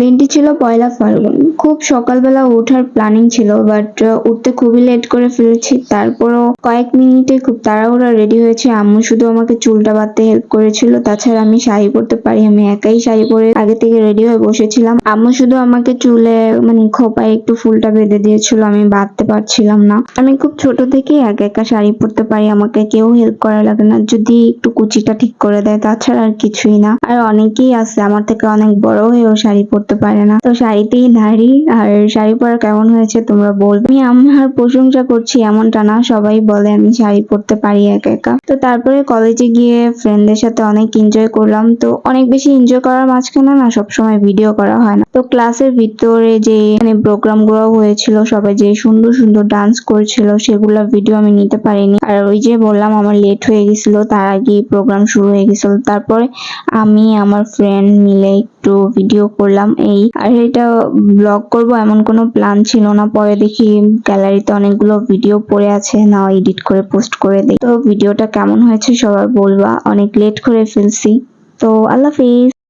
দিনটি ছিল পয়লা ফাল্গুন। খুব সকালবেলা ওঠার প্ল্যানিং ছিল বাট উঠতে খুবই লেট করে ফেলেছি। তারপরও কয়েক মিনিটে খুব তাড়াহুড়া রেডি হয়েছে। আম্মু শুধু আমাকে চুলটা বাঁধতে হেল্প করেছিল। তাছাড়া আমি শাড়ি পরতে পারি, আমি একাই শাড়ি পরে আগে থেকে রেডি হয়ে বসেছিলাম। আম্মু শুধু আমাকে চুলে মানে খোপায় একটু ফুলটা বেঁধে দিয়েছিল, আমি বাঁধতে পারছিলাম না। আমি খুব ছোট থেকেই একা একা শাড়ি পরতে পারি, আমাকে কেউ হেল্প করা লাগে না। যদি একটু কুচিটা ঠিক করে দেয়, তাছাড়া আর কিছুই না। আর অনেকেই আছে, আমার থেকে অনেক বড় হয়েও শাড়ি পরতে পারে না। তো শাড়িতেই দাঁড়ি আর শাড়ি পরা কেমন হয়েছে তোমরা বলবে? আমি আমার প্রশংসা করছি, এমনটা না। সবাই বলে আমি শাড়ি পরতে পারি একা একা। তো তারপরে কলেজে গিয়ে ফ্রেন্ডদের সাথে অনেক এনজয় করলাম। তো অনেক বেশি এনজয় করার মাঝখানে না সবসময় ভিডিও করা হয় না। তো ক্লাসের ভিতরে যে মানে প্রোগ্রামগুলো হয়েছিল, সবাই যে সুন্দর সুন্দর ডান্স করছিল, সেগুলো ভিডিও আমি নিতে পারিনি। আর ওই যে বললাম, আমার লেট হয়ে গেছিল, তার আগে প্রোগ্রাম শুরু হয়ে গেছিল। তারপরে আমি আমার ফ্রেন্ড মিলে একটু ভিডিও করলাম। এই, আর এটা ব্লগ করব এমন কোনো প্ল্যান ছিল না। পরে দেখি গ্যালারিতে অনেকগুলো ভিডিও পড়ে আছে না এডিট করে পোস্ট করে দিই তো ভিডিওটা কেমন হয়েছে সবাই বলবা। অনেক লেট করে ফেলছি। তো আল্লাহ হাফিজ।